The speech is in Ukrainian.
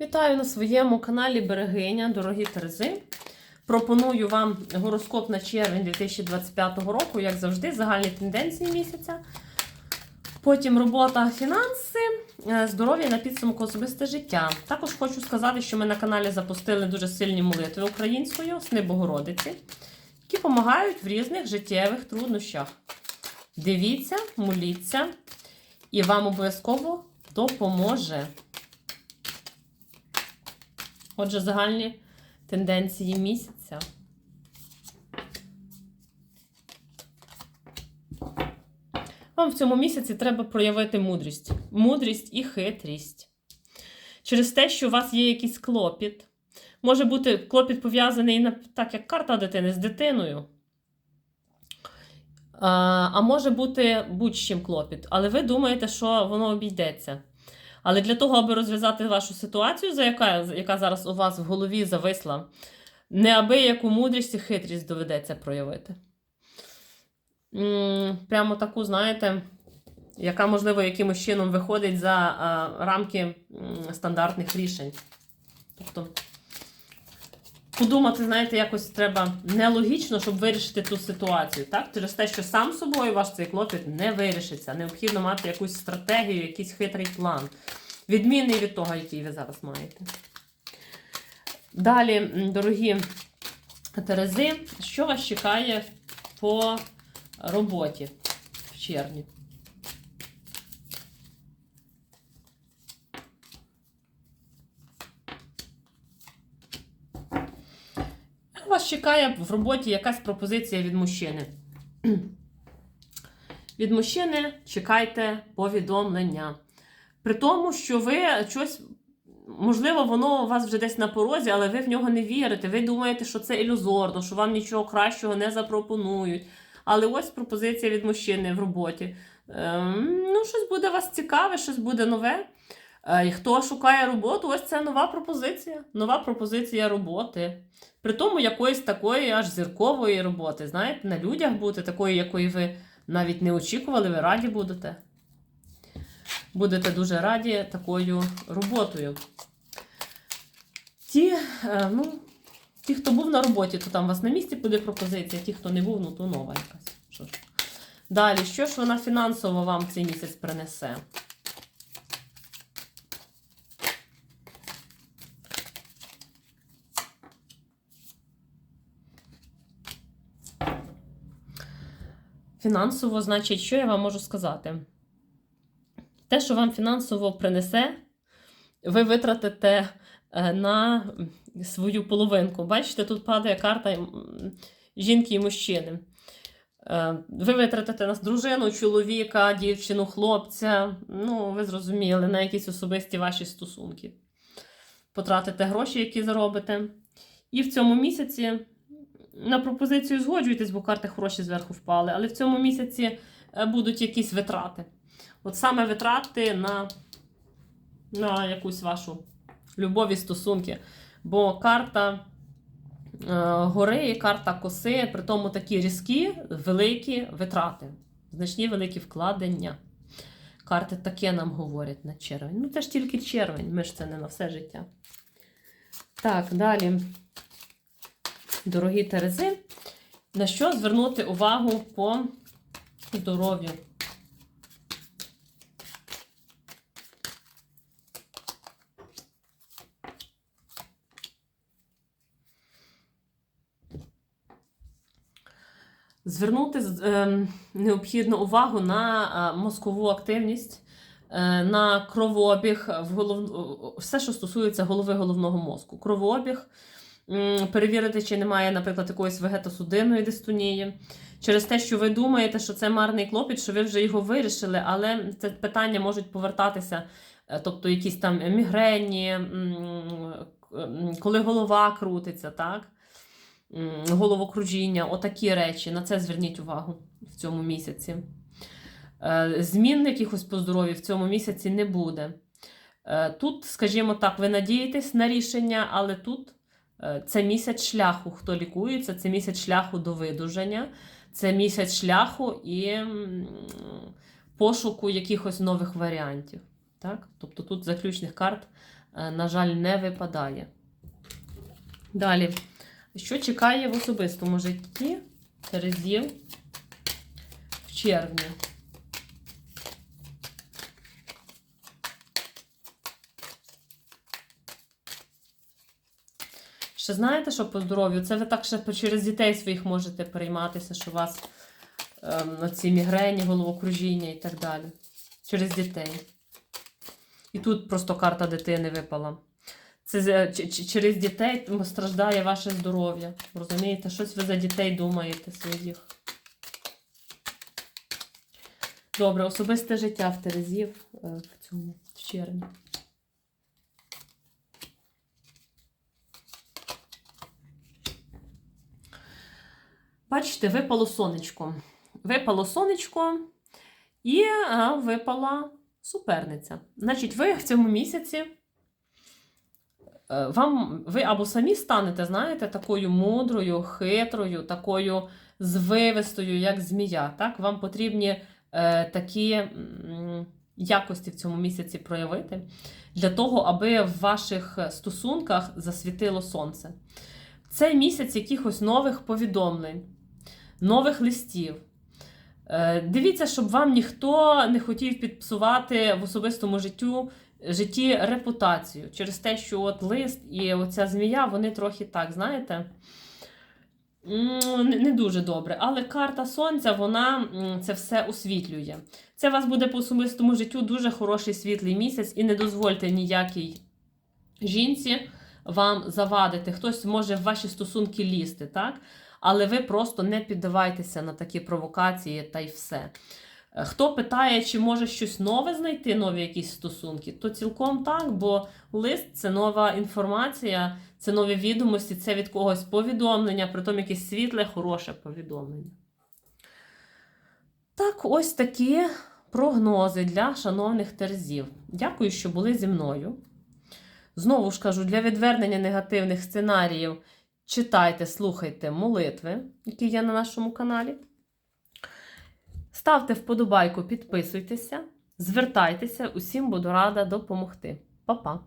Вітаю на своєму каналі Берегиня, дорогі Терези. Пропоную вам гороскоп на червень 2025 року, як завжди, загальні тенденції місяця. Потім робота, фінанси, е, здоров'я на підсумку особисте життя. Також хочу сказати, що ми на каналі запустили дуже сильні молитви українською Сни Богородиці, які допомагають в різних життєвих труднощах. Дивіться, моліться, і вам обов'язково допоможе. Отже, загальні тенденції місяця. Вам в цьому місяці треба проявити мудрість. Мудрість і хитрість. Через те, що у вас є якийсь клопіт. Може бути клопіт пов'язаний так, як карта дитини з дитиною. А, може бути будь-чим клопіт. Але ви думаєте, що воно обійдеться. Але для того, аби розв'язати вашу ситуацію, за яка, яка зараз у вас в голові зависла, неабияку мудрість і хитрість доведеться проявити. Прямо таку, знаєте, яка, можливо, якимось чином виходить за рамки стандартних рішень. Тобто, подумати, знаєте, якось треба нелогічно, щоб вирішити ту ситуацію. Так? Через те, що сам собою ваш цей клопіт не вирішиться. Необхідно мати якусь стратегію, якийсь хитрий план. Відмінний від того, який ви зараз маєте. Далі, дорогі Терези, що вас чекає по роботі в червні? Чекає в роботі якась пропозиція від мужчини. Від мужчини чекайте повідомлення. При тому, що ви щось, можливо, воно у вас вже десь на порозі, але ви в нього не вірите. Ви думаєте, що це ілюзорно, що вам нічого кращого не запропонують. Але ось пропозиція від мужчини в роботі. Ем, ну, щось буде вас цікаве, щось буде нове. Е, і хто шукає роботу, ось це нова пропозиція. Нова пропозиція роботи. При тому якоїсь такої аж зіркової роботи. Знаєте, на людях бути, такої, якої ви навіть не очікували, ви раді будете. Будете дуже раді такою роботою. Ті, е, ну, ті, хто був на роботі, то там у вас на місці буде пропозиція, ті, хто не був, ну то нова якась. Що ж. Далі, що ж вона фінансово вам цей місяць принесе? Фінансово, значить, що я вам можу сказати? Те, що вам фінансово принесе, ви витратите е, на свою половинку. Бачите, тут падає карта жінки і мужчини. Е, Ви витратите на дружину, чоловіка, дівчину, хлопця. Ну, ви зрозуміли, на якісь особисті ваші стосунки. Потратите гроші, які заробите. І в цьому місяці на пропозицію згоджуєтесь, бо карти хороші зверху впали, але в цьому місяці е, будуть якісь витрати. От саме витрати на, на якусь вашу любові стосунки. Бо карта е, гори карта коси, при тому такі різкі, великі витрати, значні великі вкладення. Карти таке нам говорять на червень. Ну, це ж тільки червень, ми ж це не на все життя. Так, далі. Дорогі Терези, на що звернути увагу по здоров'ю? Звернути ем, необхідно увагу на е, мозкову активність, е, на кровообіг, в голов... все, що стосується голови головного мозку. Кровообіг, перевірити, чи немає, наприклад, якоїсь вегетосудинної дистонії. Через те, що ви думаєте, що це марний клопіт, що ви вже його вирішили, але це питання можуть повертатися, е, тобто якісь там мігрені, коли голова крутиться, так? Головокружіння, отакі речі. На це зверніть увагу в цьому місяці. Е, Змін якихось по здоров'ю в цьому місяці не буде. Е, Тут, скажімо так, ви надієтесь на рішення, але тут це місяць шляху. Хто лікується, це місяць шляху до видужання, це місяць шляху і пошуку якихось нових варіантів. Так? Тобто тут заключних карт е, на жаль, не випадає. Далі, що чекає в особистому житті Терезів в червні? Ще знаєте, що по здоров'ю? Це ви так ще через дітей своїх можете перейматися, що у вас ем, оці мігрені, головокружіння і так далі. Через дітей. І тут просто карта дитини випала. Це ч- через дітей страждає ваше здоров'я. Розумієте, щось ви за дітей думаєте своїх. Добре, особисте життя в Терезів е, в цьому в червні. Бачите, випало сонечко. Випало сонечко і випала суперниця. Значить, ви в цьому місяці е, вам, ви або самі станете, знаєте, такою мудрою, хитрою, такою звивистою, як змія. Так? Вам потрібні е, такі якості в цьому місяці проявити для того, аби в ваших стосунках засвітило сонце. Цей місяць якихось нових повідомлень, нових листів. Е, Дивіться, щоб вам ніхто не хотів підпсувати в особистому життю, житті репутацію через те, що от лист і оця змія, вони трохи так, знаєте, не дуже добре. Але карта сонця, вона це все освітлює. Це вас буде по особистому життю дуже хороший світлий місяць, і не дозвольте ніякій жінці вам завадити. Хтось може в ваші стосунки лізти, так? Але ви просто не піддавайтеся на такі провокації та й все. Е, Хто питає, чи може щось нове знайти, нові якісь стосунки, то цілком так, бо лист це нова інформація, це нові відомості, це від когось повідомлення, притом якесь світле, хороше повідомлення. Так, ось такі прогнози для шановних терзів. Дякую, що були зі мною. Знову ж кажу, для відвернення негативних сценаріїв читайте, слухайте молитви, які є на нашому каналі. Ставте вподобайку, підписуйтеся, звертайтеся, усім буду рада допомогти. Па-па!